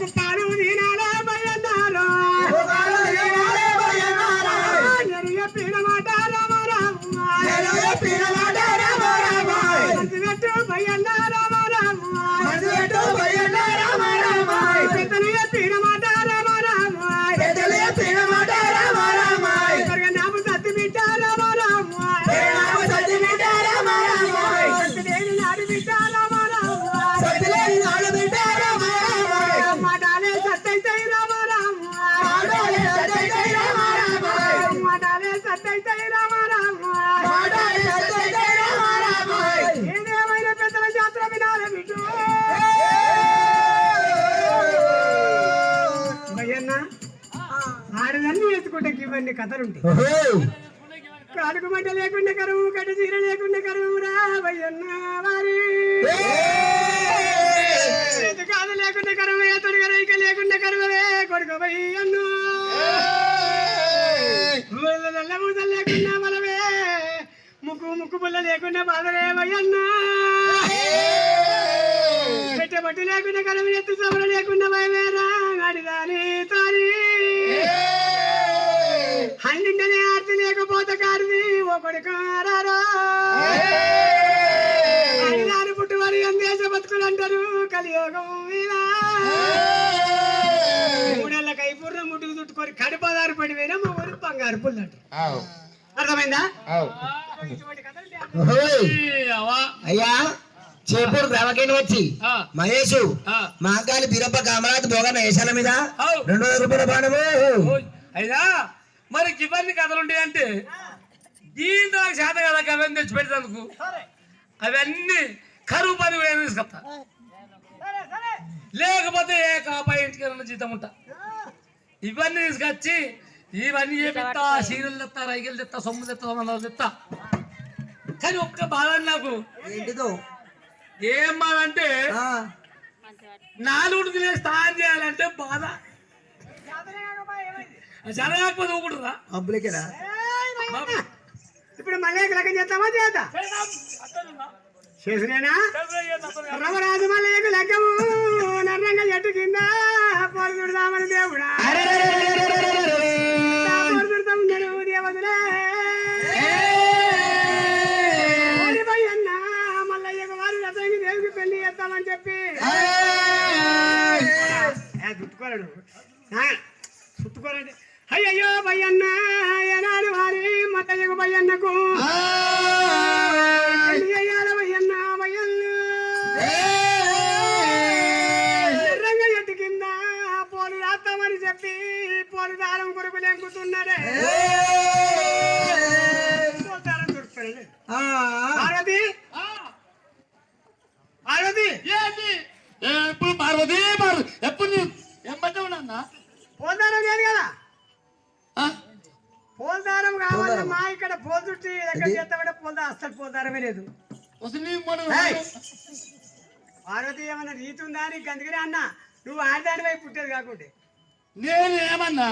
superstar ఆడదన్నీ వేసుకుంటే ఇవన్నీ కథలుంటాయి కాలుకు మంట లేకుండా కరువు కట్ట చీర లేకుండా కరువు రా భయన్న వారి చేతి కాదు లేకుండా కరువు తొడిగ రైక లేకుండా కరువే కొడుకు భయ్యన్ను నల్ల పూసలు లేకుండా బలవే ముక్కు ముక్కు పుల్ల లేకుండా బాధలే భయన్న పెట్టే బట్టు లేకుండా కరువు ఎత్తు సభలు లేకుండా భయమేరా అడిదాని తాని హండింటనే ఆర్తి లేకపోతే కారిది ఒకటి కారారా అడిదాని పుట్టువారి అందేశ బతుకులు అంటారు. కలియోగం కైపూర్ణ చుట్టుకొని కడుపదారు పడి పోయినా మా ఊరి బంగారు పుల్లు అర్థమైందా. అయ్యా చేపూరు గ్రామకేణి వచ్చి ఆ. మహేష్ ఆ. మాంకాలి బీరప్ప కామరాజు భోగన వేషాల మీద. రెండు వందల రూపాయల బాణము. అయినా మరి ఇవన్నీ కథలు ఉంటాయి అంటే దీంతో నాకు శాత కదా అవన్నీ తెచ్చి పెడతాను అవన్నీ కరువు పని వేరే తీసుకొస్తా. లేకపోతే ఏ కాపాయి ఇంటికి జీతం ఉంటా. ఇవన్నీ తీసుకొచ్చి ఇవన్నీ చేపిస్తా సీరియల్ తెస్తా రైకిల్ తెస్తా సొమ్ము తెస్తా సొమ్ము తెస్తా కానీ ఒక్క బాధ నాకు. ఏంటిదో? ఏం బాధ అంటే ఆ, నాలుగు తినే స్నానం చేయాలంటే బాధ? జరగకపోతే భయన్న. ఇప్పుడు మళ్ళీ లెక్క చేద్దామా చేద్దాం? చేసినేనా రమరాజు మల్లయ్యకు లెక్కము నర్రంగా చెట్టు కింద పొరుదుడదామని దేవుడా. పొరుదుడుతా ఉన్నాడు దేవతలే. భయ్యన్న మల్లయ్యకు వారు రథంగి దేవుడికి పెళ్ళి చేస్తామని చెప్పి. ఏ, చుట్టుకోలేడు. ఆ, చుట్టుకోలేడు. అయ్యయ్యో భయ్యన్న ఏనాడు వారి మల్లయ్యకు భయ్యన్నకు లెంకుతున్నాడే పోలు దారం దొరుకుతాడు పార్వతి? పార్వతి? ఏంటి? ఎప్పుడు పార్వతి? పార్వతి? ఎప్పుడు ఎంబటే ఉన్నా పోలు దారం లేదు కదా? పోలు దారం కావాలి మా ఇక్కడ పోలు చుట్టి ఎక్కడ చేస్తామంటే పోలు దారం అస్సలు పోలు దారమే లేదు! పార్వతి ఏమన్నా రీతి ఉందా అని అందుకనే అన్న. నువ్వు ఆడదాని వైపు పుట్టేది కాకుంటే. నేను ఏమన్నా?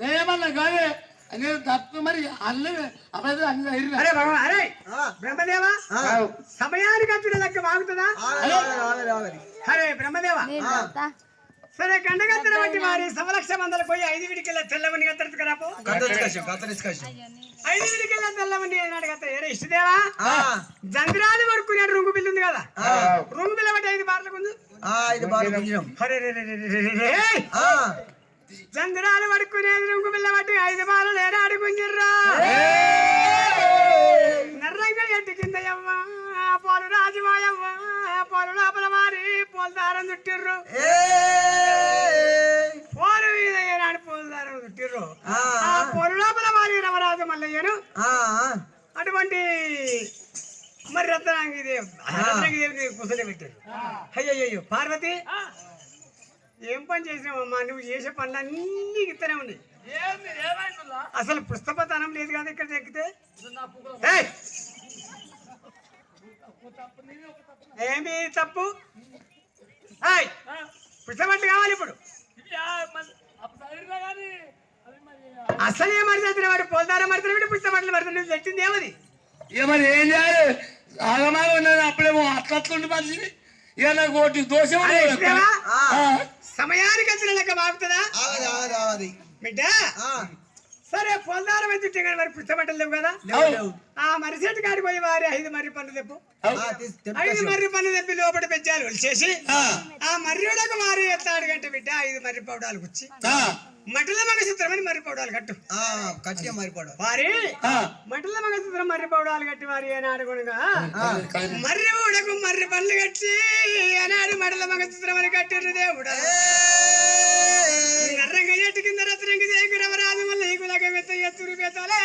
నేనేమన్నా కాదే నేను తప్పు మరి అల్లే అబ్బాయి అన్ని అయినా అరే భగవాన్ అరే బ్రహ్మదేవా? సమయానికి వచ్చిన లెక్క బాగుతుందా అరే బ్రహ్మదేవా? సరే గండగత్తర వంటి వారి సమలక్ష మందలు పోయి ఐదు విడికెళ్ళ తెల్లవని గత్తరు కరాపు ఐదు విడికెళ్ళ తెల్లవని అన్నాడు గత్త ఏరే ఇష్టదేవా? జంద్రాలు వరకు రుంగు బిల్లు ఉంది కదా? రుంగు బిల్ల బట్టి ఐదు బార్లకు ఉంది? జంద్రాలు పడుకునేది రుంగు బిల్ల బట్టి ఐదు బాలు లేరా అడుగుంజిర్రా నర్రంగా ఎట్టు కింద యవ్వ పోలు రాజుమాయవ్వ పోలు లోపల వారి పోలు దారం చుట్టిర్రు! పోలు మీద ఏనాడు పోలు దారం చుట్టిర్రు. ఆ, పోలు లోపల వారి రమరాజు మల్లయ్యను. అటువంటి మరి రత్నాంగి దేవి రత్నాంగి దేవిని కుసలే పెట్టారు అయ్యయ్యో పార్వతి. ఏం పని చేసినావమ్మా? నువ్వు చేసే పనులన్నీ ఇస్తూనే ఉన్నాయి. ఏంది? ఏమైందిలా అసలు పుస్తపతనం లేదు కదా ఇక్కడ ఎక్కితే నా పువ్వుల ఏయ్! ఏమి తప్పు? ఏయ్! పుస్తపట్టు కావాలి ఇప్పుడు. అసలు ఏ మరిచిన వాడు పోల్దార మరిచిన పుస్తపట్లు మరిచిన పెట్టింది ఏమది? ఇక మరి ఏం చేయాలి? ఆగమాగా ఉన్నది అప్పుడేమో అట్లా అట్లుండి మనిషి ఇక నాకు ఒకటి దోషం ఇష్టమా? ఆ. లెక్క బాగుతుందా బిడ్డ సరే పొందారం అయితే కానీ మరి పుస్తబట్టలు లేవు కదా. ఆ మరిసెట్టు కాడికి పోయి వారి ఐదు మర్రి పనులు తెప్పు. ఐదు మర్రి పనులు తెప్పి లోపల పెంచాలి చేసి ఆ, మర్రిడకు మారి ఎత్తాడు గంట బిడ్డ ఐదు మర్రి పౌడాలు గుచ్చి ఆ, మటల మగసూత్రమని మర్రి పౌడాలు కట్టు. ఆ, కట్టిగా మారిపోవడం వారి మటల మగసూత్రం మర్రి పౌడాలు కట్టి వారి ఏనాడు కొనగా. మర్రి ఊడకు మర్రి పనులు కట్టి ఏనాడు మటల మగసూత్రం అని కట్టిర్రు దేవుడా. ఏయ్, నర్రంగ ఎట్టు కింద రత్రంగి దేకు రవరాజు మళ్ళీ ఈకులక మెత్త ఎత్తురు పెతలే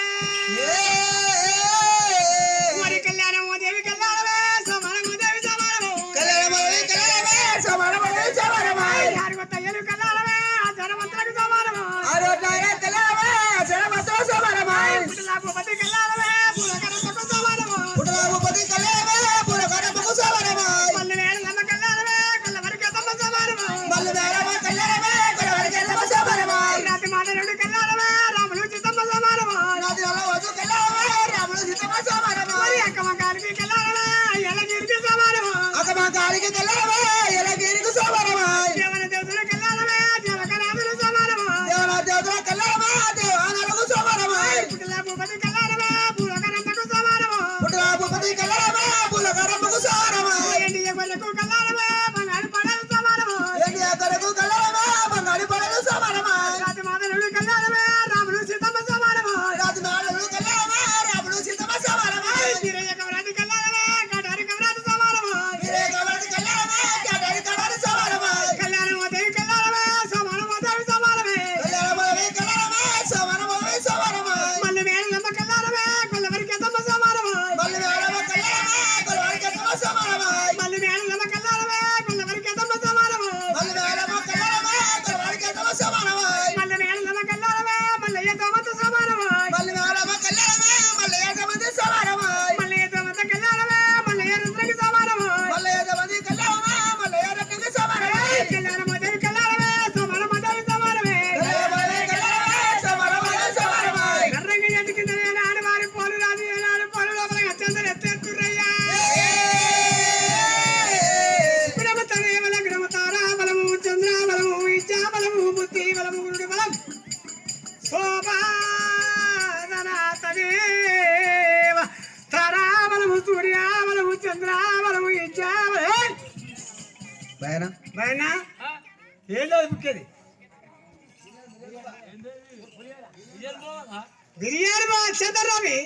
బిర్యానీ బా చంద్ర రవి.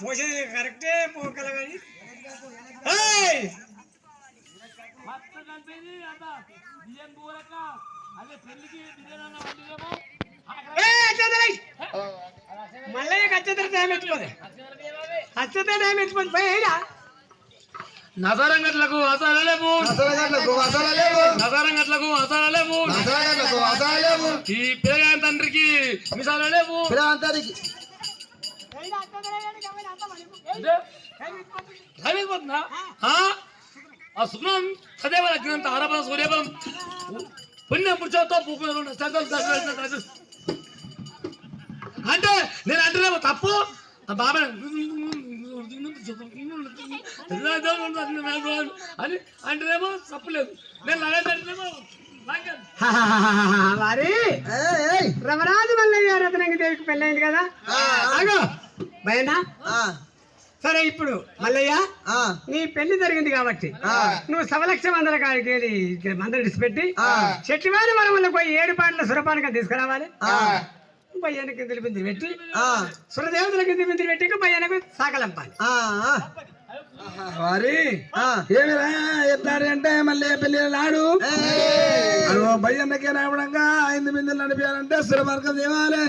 పోసేది కరెక్టే పోకల కానీ! మళ్ళీ అచ్చంతర టైం ఎత్తుకోదు. అచ్చంతర టైం ఎత్తుకోదు పోయినా నజరంగట్లకు అసలలేము అసలగట్లకు అసలలేవు. నజరంగట్లకు అసలలేము అసలగట్లకు అసలలేవు. ఈ పిల్లగాని తండ్రికి మిసాలలేము పిల్లలందరికీ అయిపోతుందా? ఆ? సుఖం సదేవ లగ్నంత ఆరబలం సూర్యబలం. పుణ్యం పురుషోత్తో అంటే నేను అంటున్నా తప్పు? బాబాయ్ అని అంటేనేమో తప్పులేదు నేను వారి రమరాజు మల్లయ్య రత్నంగి దేవికి పెళ్ళైంది కదా? భయనా? సరే ఇప్పుడు మల్లయ్య నీ పెళ్ళి జరిగింది కాబట్టి నువ్వు సవలక్ష మందల కాడికి వెళ్ళి మందలు విడిచిపెట్టి చెట్టువారి మనములకు పోయి ఏడు పాటల సురపానకం తీసుకురావాలి. భయ్యానికి కిందలు బిందులు పెట్టి సురదేవతల కింద బిందులు పెట్టి ఇంకా భయ్యానికి సాకలంపాలి. వారి? ఏమిరా అంటే మళ్ళీ పెళ్ళి నాడు? భయ్యన్నకే రావడంగా ఐదు బిందెలు నడిపారంటే సురమార్గం దేవాలి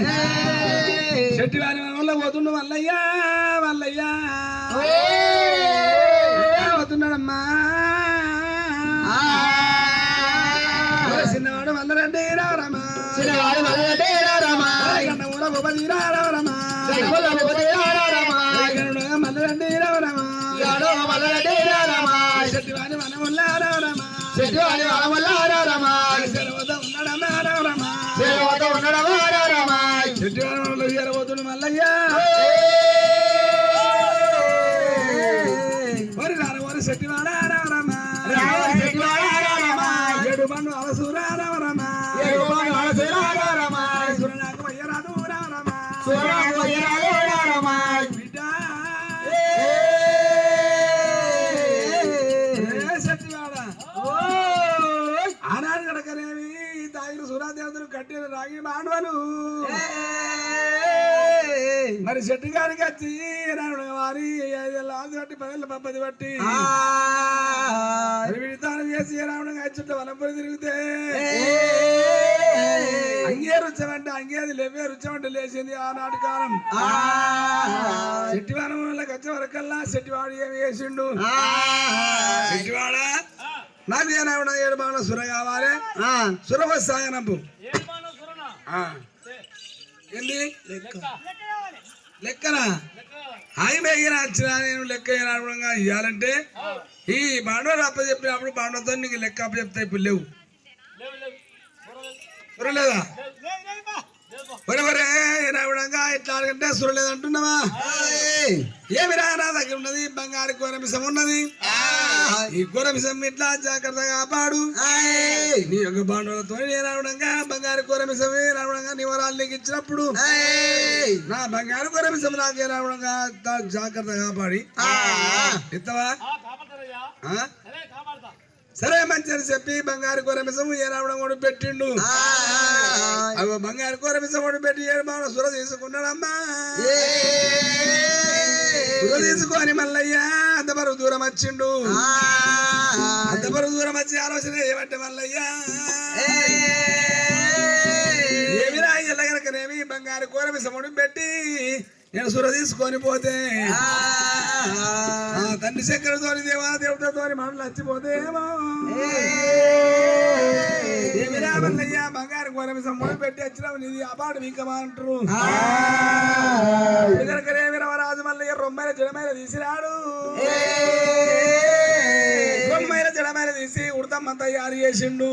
చెట్టు వారి వల్ల పోతుండు మల్లయ్యా మల్లయ్యా. పోతున్నాడమ్మా? చిన్నవాడు మల్లరెడ్డి రావరమ్మా చిన్నవాడు రారమ్మా. కన్న కూడా గొప్పది రావరమ్మా Yeah, yeah, yeah. మానవలు మరి చెట్టు గారికి వచ్చి వారి ఆది బట్టి పదేళ్ళ పప్పది బట్టి విడితానం చేసి రావడం చుట్టూ వనపురి తిరిగితే. అంగే రుచమంటే అంగేది లేవే రుచమంటే లేచింది ఆనాటి కాలం. వాళ్ళకి వచ్చే వరకల్లా చెట్టివాడు ఏమి చేసిండు? చెట్టివాడ నాకు ఏనావిడ ఏడు బాగా సుర కావాలి? సుర వస్తాయ నంపు ఆ. ఏంది? లెక్కనా? మేగిన వచ్చిన నేను లెక్క ఏనాడుగా ఇవ్వాలంటే ఈ బాండవ అప్ప చెప్పినప్పుడు బాండవతో నీకు లెక్క అప్ప చెప్తా ఇప్పుడు లేవు. సురలేదా? ఒరే ఏనావిడంగా ఇట్లా అడగంటే సురలేదు అంటున్నావా ఏమి రా నా దగ్గర ఉన్నది? బంగారు కూరమిసం ఉన్నది? ఈ కూరమిసం ఇట్లా జాగ్రత్తగా కాపాడు నీ యొక్క బాండవులతో నేను రావడంగా బంగారు కూరమిసం రావడంగా నీ వరాలు నీకు ఇచ్చినప్పుడు. నా బంగారు కూరమిసం నాకే రావడంగా జాగ్రత్తగా కాపాడి ఇస్తావా ఆ? సరే మంచి అని చెప్పి బంగారు కూరమిసం ఏ రావడం కూడా పెట్టిండు. అవి బంగారు కూరమిసం కూడా పెట్టి ఏడు బాగా సుర తీసుకున్నాడమ్మా. సుర తీసుకొని మల్లయ్య. అంత బరువు దూరం వచ్చిండు. అంత బరువు దూరం వచ్చి ఆలోచన ఏమంటే మల్లయ్య? ఏమిరా ఎల్లగనకనేమి బంగారు కూరమిసముడు పెట్టి నేను సుర తీసుకొని పోతే తండ్రి చక్కెరతోని దేవా దేవతతోని మనలు వచ్చిపోతేమో ఏమిరా మల్లయ్య బంగారు కూరమిసముడు పెట్టి వచ్చినావు నీది అపాడు వీకమంటారు ఎల్లగనకనేమి రవరాజు మల్లయ్య రొమ్మైన జడమైన తీసిరాడు రొమ్మైన జడమైన తీసి ఉడతమ్మ తయారు చేసిండు.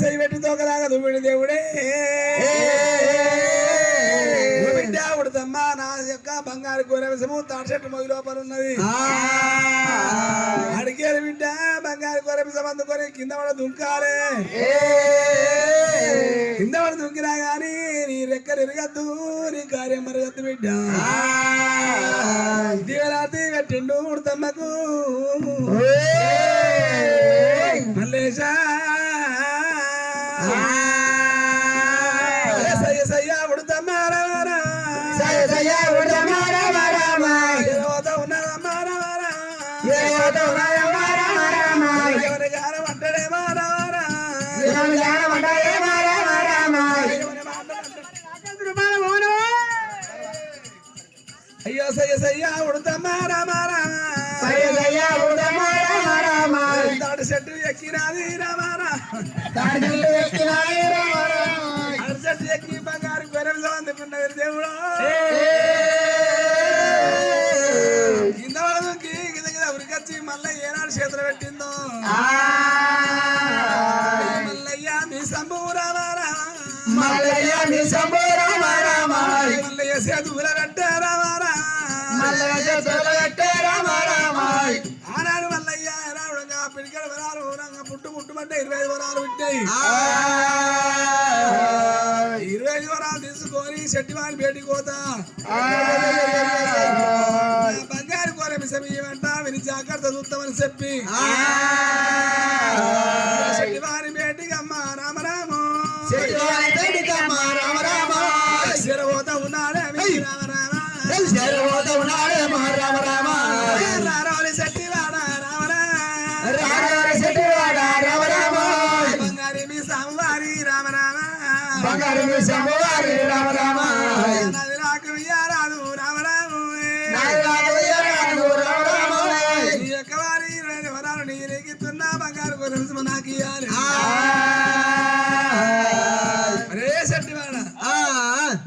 చేయి పెట్టి తోకలాగా దువ్విడి దేవుడే. ఉడతమ్మ నా యొక్క బంగారు కూరవసము తాటి చెట్టు మొగి లోపల ఉన్నది. అడిగేది బిడ్డ బంగారు కూరవసం అందుకొని కింద పడ దుంకాలే. కింద పడ దుంకినా గాని నీ రెక్కలు ఎరగద్దు నీ కార్యం మరగద్దు బిడ్డ. దీవరాతి పెట్టిండు ఉడతమ్మకు. మల్లేశా ఎవరి గారం అంటడేమో రవరా అయ్యో సయ్య సయ్య ఉడతమ్మ రమారా తాడు చెట్టు ఎక్కిరాది రమారా అడు ఆనాడు మల్లయ్య రావడంగా పిడికల వరాలు ఊరంగా పుట్టు పుట్టుమంటే ఇరవై వరాలు విట్టాయి. ఇరవై ఐదు వరాలు తీసుకొని బయటికి పోతా. నా బంగారు కోర మిసం ఇవ్వంట విని జాగ్రత్త చూస్తామని చెప్పి. రేగిస్తున్నా బంగారు గురించి నాకు వాడ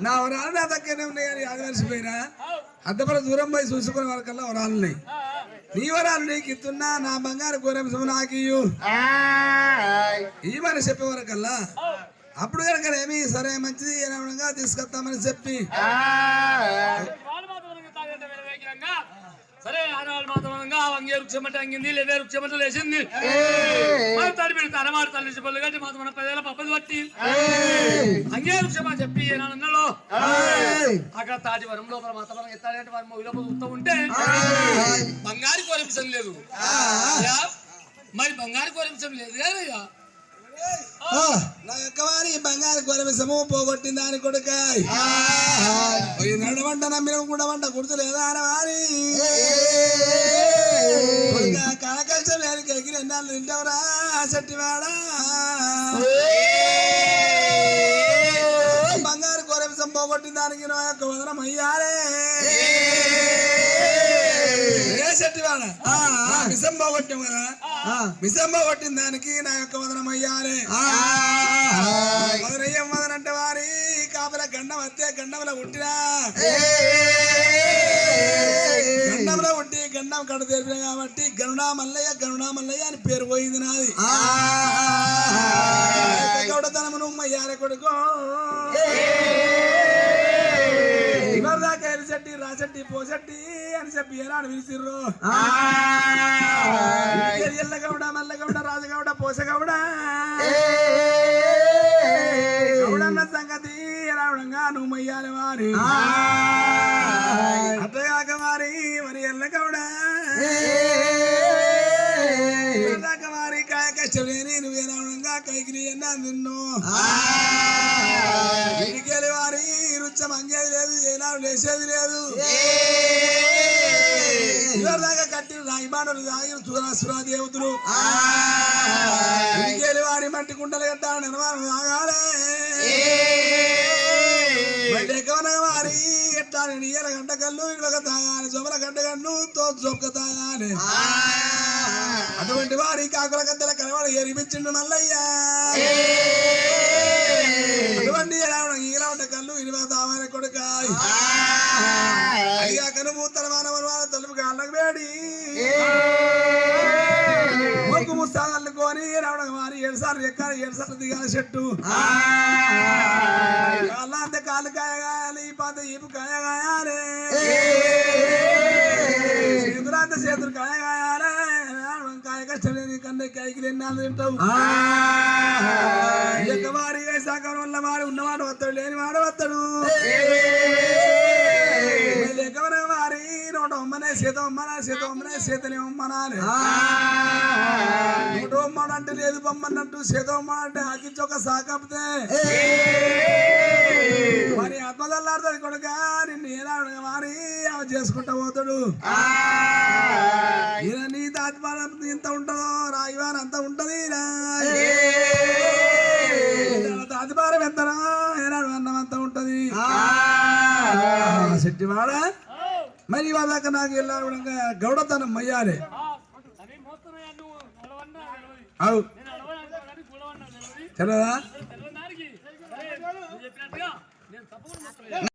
నా వరాలు నా దగ్గరనే ఉన్నాయి కానీ అది మర్చిపోయినా అద్దపల దూరం పోయి చూసుకునే వరకల్లా వరాలు ఉన్నాయి. నీ వరాలు నీకు ఇస్తున్నా నా బంగారు గోరెంసము నాకు ఇయ్యు. ఈ మరి చెప్పే వరకల్లా అప్పుడు కనుక ఏమి సరే మంచిది ఏమనగా తీసుకొస్తామని చెప్పి. సరే ఆడవాళ్ళు మాత్రంగా వంగే వృక్షమంటే అంగింది లేదే వృక్షమంటే లేచింది. మరి తడి పెడితే అనమాట తల్లి నుంచి పళ్ళు కట్టి మాత్రం మన పదేళ్ళ పప్పది పట్టి. అంగే వృక్షం అని చెప్పి ఏనాడన్నలో అక్కడ తాటి వరం లోపల మాత్రం ఎత్తాడంటే వారి మొగి లోపల ఉత్త ఉంటే బంగారు కోరించం లేదు. మరి బంగారు కోరించం లేదు కదయ్యా? నా యొక్క వారి బంగారు గొరవిసము పోగొట్టింది దాని కొడుకాయ్ నడవంట నమ్మిన కూడా వంట గుర్తులేదా అని వారి కాకల్చం లేని ఎగిరి ఎన్నాళ్ళు తింటావురా చెట్టివాడా బంగారు గొరవిసం పోగొట్టిన దానికి నా యొక్క వదనం అయ్యారే ఏ చెట్టివాడా విషం పోగొట్టాం కదా విషం పోగొట్టిన దానికి నా యొక్క వదనం అయ్యారే మధురయ్యం మదనంటే వారి కాపల గండం వస్తే గండంలో పుట్టినా. గండంలో పుట్టి గండం కడ తెరిపిన కాబట్టి గరుడా మల్లయ్య గరుడా మల్లయ్య అని పేరు పోయింది నాది. గౌడతనమును మయ్యారే కొడుకో. ఇవరి దాకా ఎలిసెట్టి రాసెట్టి పోసెట్టి అని చెప్పి ఎలా పిలిచిర్రు? ఎల్లగౌడ మల్లగౌడ రాజగౌడ పోసగౌడ. గౌడన్న సంగతి రావడంగా నువ్వు మయ్యాలి వారి. అట్టగాక వారి మరి ఎల్లగౌడ. కష్టమేని నువ్వే రావడంగా కైకి ఎన్నా నిన్ను. ఇంటికెళ్ళి వారి రుచం అంగేది లేదు ఏనాడు లేచేది లేదు. ఇవరిదాకా కట్టి రాయిబాణులు రాగిన సురా దేవతలు ఇంటికెళ్ళి వారి మట్టి కుండలు కట్టాలి నిర్మాణం తాగాలే వారి ఎట్టాలి నీయల గంట కళ్ళు ఇళ్ళక తాగాలి గంట కన్ను తో చొక్క తాగాలి అటువంటి వారి కాకుల గద్దెల కలవాడు ఎరిపించిండు మల్లయ్య. అటువంటి ఈల ఉంట కళ్ళు ఇరవై తామర కొడుకాయ్ అయ్యా కనుమూతల వాళ్ళ తలుపు కాళ్ళకు వేడి. కొని రావడం వారి ఏడు సార్లు ఎక్కాలి ఏడు సార్లు దిగాలి చెట్టు. కాళ్ళ అంతే కాళ్ళు కాయగాయాలి ఈ పాత ఈపు కాయగాయాలి. చేతులంతా చేతులు కాయ కష్టం లేని కన్నే కాయకి ఎన్నాళ్ళు తింటావు. ఈ యొక్క వారి వేసాకం వల్ల వాడు ఉన్నవాడు వస్తాడు లేని వాడు వస్తాడు లేకవన వారి నూట ఒమ్మనే సీత ఒమ్మనా సీత ఒమ్మనే సీతని ఒమ్మనాలి నూట ఒమ్మడు అంటే లేదు బొమ్మన్నట్టు సీత ఒమ్మ అంటే ఆకించి ఒక సాకపోతే మరి ఆత్మదల్లాడుతుంది కొడుక నిన్ను ఏలా వారి అవి చేసుకుంటా పోతాడు. నీ ఆత్మ ఇంత ఉంటుందో రాయివారు అంత ఉంటది తాతిపారం ఎంతనా ఏనాడు అన్నం అంత ఉంటది. శెట్టివాడ మరి వాళ్ళక నాకు వెళ్ళాడు గౌడతనం మయ్యాలి అని మోస్తున్నాయా నువ్వు నడవన్నా నడవది అవు నేను నడవన్నా కానీ కూడవన్నా నడవది తెలదా